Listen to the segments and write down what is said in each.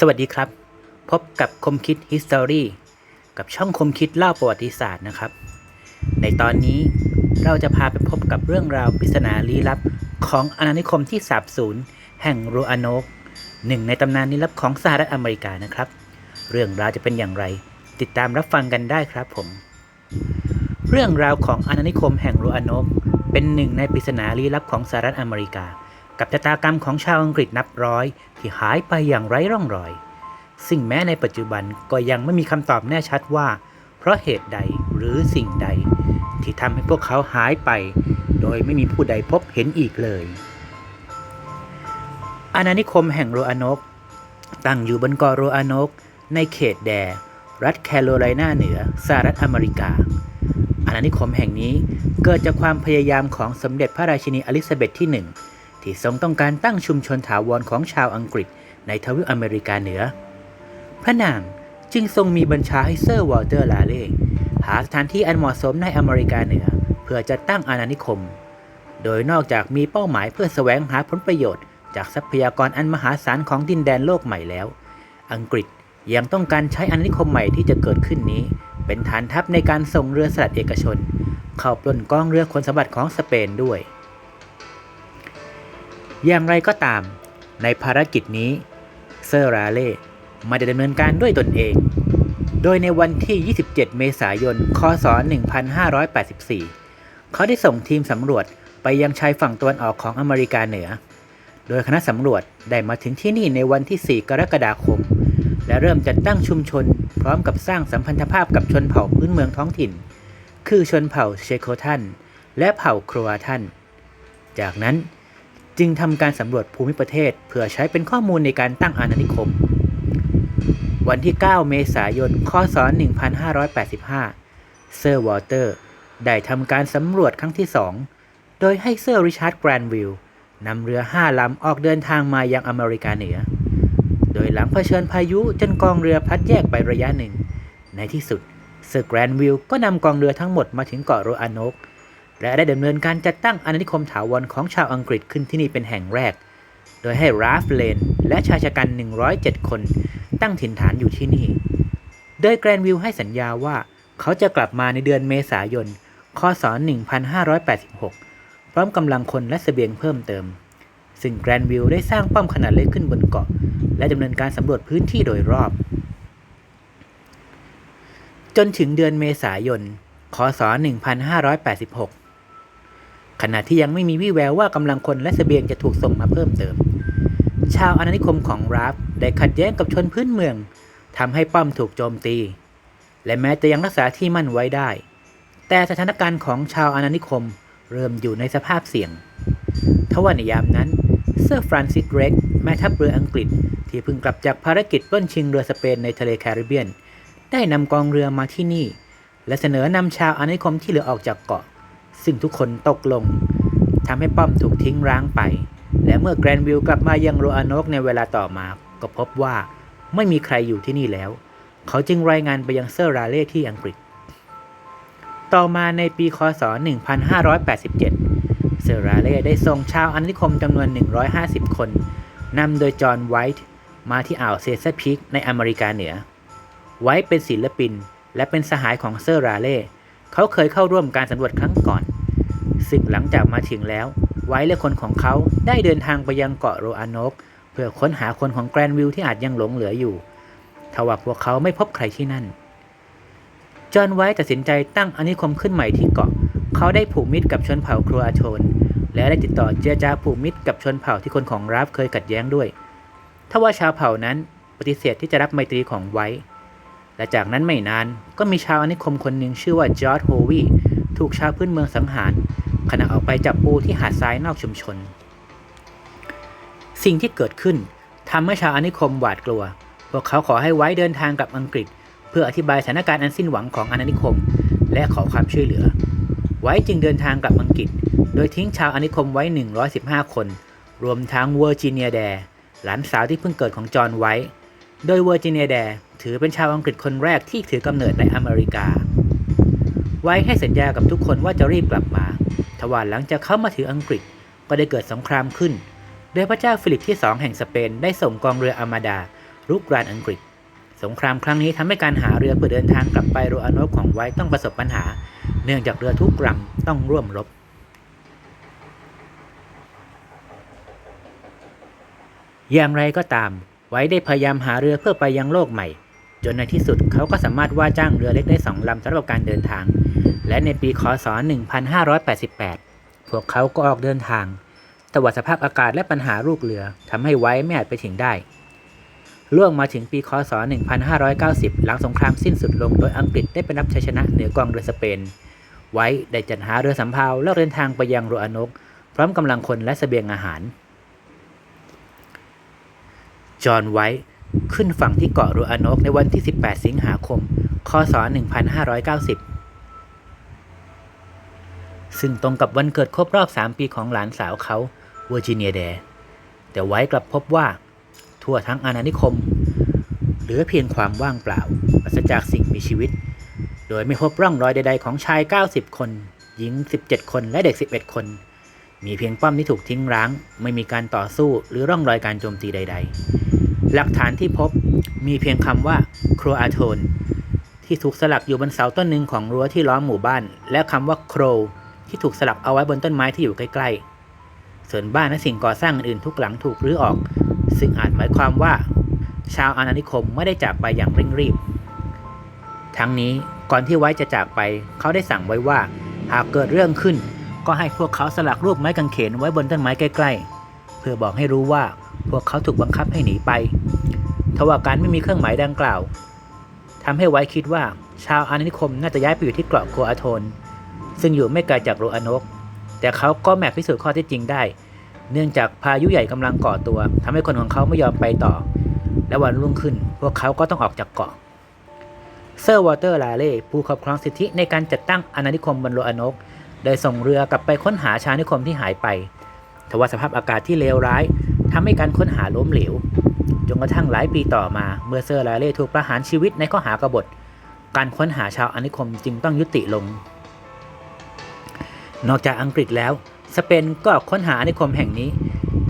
สวัสดีครับ พบกับคมคิด History กับช่องคมคิดเล่าประวัติศาสตร์นะครับ ในตอนนี้เราจะพาไปพบกับเรื่องราวปริศนาลี้ลับของอาณานิคมที่สาบสูญแห่งโรอาโนกหนึ่งในตำนานลี้ลับของสหรัฐอเมริกานะครับ เรื่องราวจะเป็นอย่างไร ติดตามรับฟังกันได้ครับผม เรื่องราวของอาณานิคมแห่งโรอาโนกเป็นหนึ่งในปริศนาลี้ลับของสหรัฐอเมริกา กับชะตากรรมของชาวอังกฤษนับร้อย ที่หายไปอย่างไร้ร่องรอย ซึ่งแม้ในปัจจุบันก็ยังไม่มีคำตอบแน่ชัดว่า เพราะเหตุใดหรือสิ่งใด ที่ทำให้พวกเขาหายไป โดยไม่มีผู้ใดพบเห็นอีกเลย อาณานิคมแห่งโรอาโนกตั้งอยู่บนเกาะโรอาโนกในเขตแดรัฐแคโรไลนาเหนือสหรัฐอเมริกา อาณานิคมแห่งนี้เกิดจากความพยายามของสมเด็จพระราชินีอลิซาเบธที่หนึ่ง ที่ทรงต้องการตั้งชุมชนถาวรของชาวอังกฤษในทวีปอเมริกาเหนือ พระนางจึงทรงมีบัญชาให้เซอร์วอลเตอร์ลาเล่หาสถานที่อันเหมาะสมในอเมริกาเหนือ เพื่อจะตั้งอาณานิคม โดยนอกจากมีเป้าหมายเพื่อแสวงหาผลประโยชน์ จากทรัพยากรอันมหาศาลของดินแดนโลกใหม่แล้ว อังกฤษยังต้องการใช้อาณานิคมใหม่ที่จะเกิดขึ้นนี้ เป็นฐานทัพในการส่งเรือสลัดเอกชน เข้าปล้นกองเรือขนสมบัติของสเปนด้วย อย่างไรก็ตาม ในภารกิจนี้เซอร์ราเล่ไม่ได้ดำเนินการด้วยตนเอง โดยในวันที่ 27 เมษายน คศ 1584 เขาได้ส่งทีมสำรวจไปยังชายฝั่งตะวันออกของอเมริกาเหนือ โดยคณะสำรวจได้มาถึงที่นี่ในวันที่ 4 กรกฎาคม และเริ่มจัดตั้งชุมชน พร้อมกับสร้างสัมพันธภาพกับชนเผ่าพื้นเมืองท้องถิ่น คือชนเผ่าเชโคทันและเผ่าโครอาทัน จากนั้น จึงทำการสำรวจภูมิประเทศ เพื่อใช้เป็นข้อมูลในการตั้งอาณานิคม วันที่ 9 เมษายน คศ 1585 เซอร์วอเตอร์ได้ทำการสำรวจครั้งที่ 2 โดยให้เซอร์ริชาร์ดแกรนวิลล์นำเรือ5ลำออกเดินทางมายังอเมริกาเหนือ โดยหลังเผชิญพายุจนกองเรือพลัดแยกไประยะหนึ่ง ในที่สุดเซอร์แกรนวิลล์ก็นำกองเรือทั้งหมดมาถึงเกาะโรอาโนก และได้ดำเนินการจัดตั้งอาณานิคมถาวรของชาวอังกฤษขึ้นที่นี่เป็นแห่งแรก โดยให้ราฟเลน และชายชะกัน 107 คน ตั้งถิ่นฐานอยู่ที่นี่ โดยแกรนวิลให้สัญญาว่าเขาจะกลับมาในเดือนเมษายน คศ 1586 พร้อมกำลังคนและเสบียงเพิ่มเติม ซึ่งแกรนวิลได้สร้างป้อมขนาดเล็กขึ้นบนเกาะ และดำเนินการสำรวจพื้นที่โดยรอบ จนถึงเดือนเมษายน คศ 1586 ขณะที่ยังไม่มีวี่แววว่ากำลังคนและเสบียงจะถูกส่งมาเพิ่มเติม ชาวอาณานิคมของราฟได้ขัดแย้งกับชนพื้นเมืองทำให้ป้อมถูกโจมตี และแม้จะยังรักษาที่มั่นไว้ได้ แต่สถานการณ์ของชาวอาณานิคมเริ่มอยู่ในสภาพเสี่ยง ทว่าในยามนั้น เซอร์ฟรานซิสเรกแม่ทัพเรืออังกฤษ ที่เพิ่งกลับจากภารกิจปล้นชิงเรือสเปนในทะเลแคริบเบียน ได้นำกองเรือมาที่นี่ และเสนอนำชาวอาณานิคมที่เหลือออกจากเกาะ ซึ่งทุกคนตกลงทำให้ป้อมถูกทิ้งร้างไป และเมื่อแกรนวิลกลับมายังโรอาโนกในเวลาต่อมา ก็พบว่าไม่มีใครอยู่ที่นี่แล้ว เขาจึงรายงานไปยังเซอร์ราเล่ที่อังกฤษ ต่อมาในปีคศ 1587 เซอร์ราเล่ได้ส่งชาวอาณานิคมจำนวน 150 คนนำโดยจอห์นไวท์มาที่อ่าวเซซาพิกในอเมริกาเหนือ ไวท์เป็นศิลปิน และเป็นสหายของเซอร์ราเล่ เขาเคยเข้าร่วมการสำรวจครั้งก่อน ซึ่งหลังจากมาถึงแล้ว ไวท์และคนของเขาได้เดินทางไปยังเกาะโรอาโนก เพื่อค้นหาคนของแกรนวิลที่อาจยังหลงเหลืออยู่ทว่าพวกเขาไม่พบใครที่นั่น จอห์นไวท์ตัดสินใจตั้งอนิคมขึ้นใหม่ที่เกาะ เขาได้ผูกมิตรกับชนเผ่าครอาโทน และได้ติดต่อเจรจาผูกมิตรกับชนเผ่าที่คนของราฟเคยขัดแย้งด้วยทว่าชาวเผ่านั้นปฏิเสธที่จะรับไมตรีของไวท์ และจากนั้นไม่นานก็มีชาวอนิคมคนหนึ่งชื่อว่าจอร์ดโฮวีถูกชาวพื้นเมืองสังหาร ขณะออกไปจับปูที่หาดทรายนอกชุมชน สิ่งที่เกิดขึ้นทำให้ชาวอนิคมหวาดกลัว พวกเขาขอให้ไว้เดินทางกลับอังกฤษ เพื่ออธิบายสถานการณ์อันสิ้นหวังของอาณานิคม และขอความช่วยเหลือ ไว้จึงเดินทางกลับอังกฤษ โดยทิ้งชาวอนิคมไว้ 115 คน รวมทั้งเวอร์จิเนียแดร์หลานสาวที่เพิ่งเกิดของจอห์นไว้ โดยเวอร์จิเนียแดร์ ถือเป็นชาวอังกฤษคนแรกที่ถือกำเนิดในอเมริกา ไว้ให้สัญญากับทุกคนว่าจะรีบกลับมา ทว่าหลังจากเข้ามาถืออังกฤษก็ได้เกิดสงครามขึ้น โดยพระเจ้าฟิลิปที่สองแห่งสเปนได้ส่งกองเรืออาร์มาดารุกรานอังกฤษ สงครามครั้งนี้ทำให้การหาเรือเพื่อเดินทางกลับไปโรอาโนกของไว้ต้องประสบปัญหา เนื่องจากเรือทุกลำต้องร่วมรบอย่างไรก็ตาม ไว้ได้พยายามหาเรือเพื่อไปยังโลกใหม่ จนในที่สุดเขาก็สามารถว่าจ้างเรือเล็กได้สองลำสำหรับการเดินทาง และในปีคศ 1588 พวกเขาก็ออกเดินทาง แต่ว่าสภาพอากาศและปัญหาลูกเรือทำให้ไว้ไม่อาจไปถึงได้ ล่วงมาถึงปีคศ 1590 หลังสงครามสิ้นสุดลงโดยอังกฤษได้ไปรับชัยชนะเหนือกองเรือสเปน ไว้ได้จัดหาเรือสำเภาแล้วเดินทางไปยังโรอานกพร้อมกำลังคนและเสบียงอาหาร จอห์นไว้ ขึ้นฝั่งที่เกาะโรอานกในวันที่ 18 สิงหาคม คศ 1590 ซึ่งตรงกับวันเกิดครบรอบ 3 ปีของหลานสาวเขาเวอร์จิเนียแดร์แต่ไว้กลับพบว่า ทั่วทั้งอาณานิคม เหลือเพียงความว่างเปล่าปราศจากสิ่งมีชีวิต โดยไม่พบร่องรอยใดๆของชาย 90 คน หญิง 17 คนและเด็ก 11 คน มีเพียงป้อมที่ถูกทิ้งร้าง ไม่มีการต่อสู้หรือร่องรอยการโจมตีใด ๆ หลักฐานที่พบมีเพียงคำว่าโครอาโทนที่ถูกสลักอยู่บนเสาต้นหนึ่งของรั้วที่ล้อมหมู่บ้าน และคำว่าโครที่ถูกสลักเอาไว้บนต้นไม้ที่อยู่ใกล้ๆ ส่วนบ้านและสิ่งก่อสร้างอื่นๆทุกหลังถูกรื้อออก ซึ่งอาจหมายความว่า ชาวอาณานิคมไม่ได้จากไปอย่างเร่งรีบ ทั้งนี้ก่อนที่ไว้จะจากไป เขาได้สั่งไว้ว่า หากเกิดเรื่องขึ้น ก็ให้พวกเขาสลักรูปไม้กางเขนไว้บนต้นไม้ใกล้ ๆ เพื่อบอกให้รู้ว่า พวกเขาถูกบังคับให้หนีไป ทว่าการไม่มีเครื่องหมายดังกล่าวทำให้ไว้คิดว่าชาวอาณานิคมน่าจะย้ายไปอยู่ที่เกาะโกอาโทน ซึ่งอยู่ไม่ไกลจากโรอานก แต่เขาก็แมพพิสูจน์ข้อเท็จจริงได้ เนื่องจากพายุใหญ่กำลังก่อตัวทำให้คนของเขาไม่ยอมไปต่อ และวันรุ่งขึ้น พวกเขาก็ต้องออกจากเกาะ เซอร์วอเตอร์ลาเล่ผู้ครอบครองสิทธิในการจัดตั้งอาณานิคมบนโรอานก ได้ส่งเรือกลับไปค้นหาชาวนิคมที่หายไปทว่าสภาพอากาศที่เลวร้าย ทำให้การค้นหาล้มเหลว จนกระทั่งหลายปีต่อมาเมื่อเซอร์ลาเล่ถูกประหารชีวิตในข้อหากบฏ การค้นหาชาวอนิคมจึงต้องยุติลง นอกจากอังกฤษแล้ว สเปนก็ค้นหาอนิคมแห่งนี้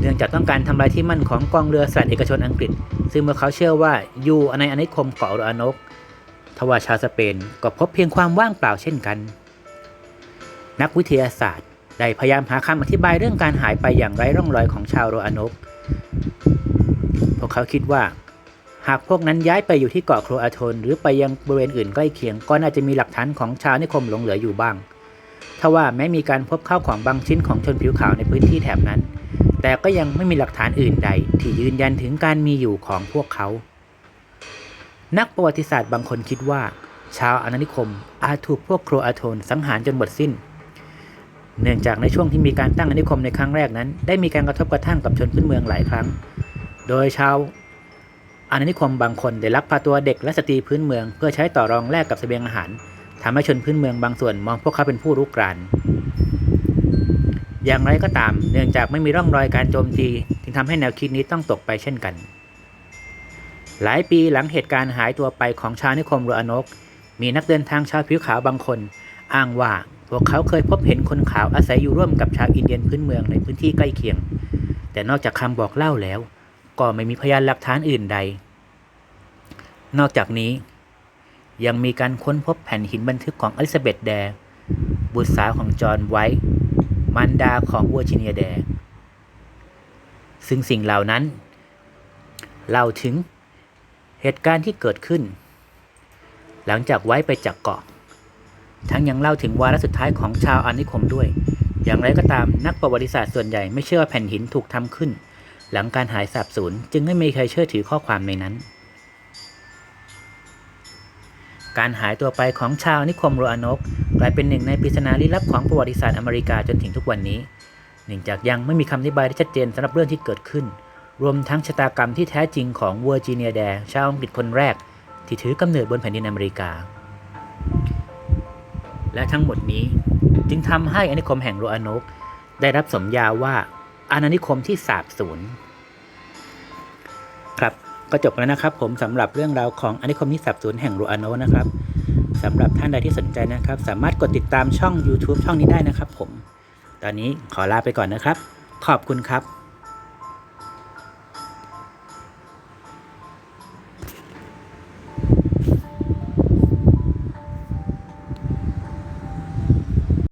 เนื่องจากต้องการทำลายที่มั่นของกองเรือสลัดเอกชนอังกฤษ ซึ่งเมื่อเขาเชื่อว่าอยู่ในอนิคมเกาะโรอานกทว่าชาวสเปนก็พบเพียงความว่างเปล่าเช่นกัน นักวิทยาศาสตร์ ได้พยายามหาคำอธิบายเรื่องการหายไปอย่างไร้ร่องรอยของชาวโรอานก พวกเขาคิดว่า หากพวกนั้นย้ายไปอยู่ที่เกาะโครอาทนหรือไปยังบริเวณอื่นใกล้เคียงก็น่าจะมีหลักฐานของชาวนิคมหลงเหลืออยู่บ้างทว่าแม้มีการพบข้าวของบางชิ้นของชนผิวขาวในพื้นที่แถบนั้น แต่ก็ยังไม่มีหลักฐานอื่นใด ที่ยืนยันถึงการมีอยู่ของพวกเขา นักประวัติศาสตร์บางคนคิดว่า ชาวอาณานิคมอาจถูกพวกโครอาโทนสังหารจนหมดสิ้น เนื่องจากในช่วงที่มีการตั้งอาณานิคมในครั้งแรกนั้น ได้มีการกระทบกระทั่งกับชนพื้นเมืองหลายครั้ง โดยชาวอาณานิคมบางคนได้ลักพาตัวเด็กและสตรีพื้นเมือง เพื่อใช้ต่อรองแลกกับเสบียงอาหารทำให้ชนพื้นเมืองบางส่วนมองพวกเขาเป็นผู้รุกรานอย่างไรก็ตาม เนื่องจากไม่มีร่องรอยการโจมตี จึงทำให้แนวคิดนี้ต้องตกไปเช่นกัน หลายปีหลังเหตุการณ์หายตัวไปของชาวนิคมโรอานก มีนักเดินทางชาวผิวขาวบางคน อ้างว่า พวกเขาเคยพบเห็นคนขาวอาศัยอยู่ร่วมกับชาวอินเดียนพื้นเมืองในพื้นที่ใกล้เคียง แต่นอกจากคำบอกเล่าแล้ว ก็ไม่มีพยานหลักฐานอื่นใด นอกจากนี้ ยังมีการค้นพบแผ่นหินบันทึกของอลิซาเบธแดร์บุตรสาวของจอห์นไวท์มารดาของเวอร์จิเนียแดร์ซึ่งสิ่งเหล่านั้นเล่าถึงเหตุการณ์ที่เกิดขึ้น หลังจากไว้ไปจากเกาะ ทั้งยังเล่าถึงวาระสุดท้ายของชาวอานิคมด้วย อย่างไรก็ตามนักประวัติศาสตร์ส่วนใหญ่ไม่เชื่อว่าแผ่นหินถูกทำขึ้น หลังการหายสาบสูญจึงไม่มีใครเชื่อถือข้อความในนั้น การหายตัวไปของชาวนิคมโรอานกกลายเป็นหนึ่งในปริศนาลี้ลับของประวัติศาสตร์อเมริกาจนถึงทุกวันนี้เนื่องจากยังไม่มีคำอธิบายที่ชัดเจนสำหรับเรื่องที่เกิดขึ้น รวมทั้งชะตากรรมที่แท้จริงของเวอร์จิเนียแดชาวอังกฤษคนแรก ที่ถือกำเนิดบนแผ่นดินอเมริกา และทั้งหมดนี้จึงทำให้อาณานิคมแห่งโรอานกได้รับสมญาว่าอาณานิคมที่สาบสูญครับก็จบแล้วนะครับ ผมสำหรับเรื่องราวของอาณานิคมที่สาบสูญแห่งโรอานกนะครับสำหรับท่านใดที่สนใจนะครับ สามารถกดติดตามช่อง YouTube ช่องนี้ได้นะครับ ผม ตอนนี้ขอลาไปก่อนนะครับ ขอบคุณครับ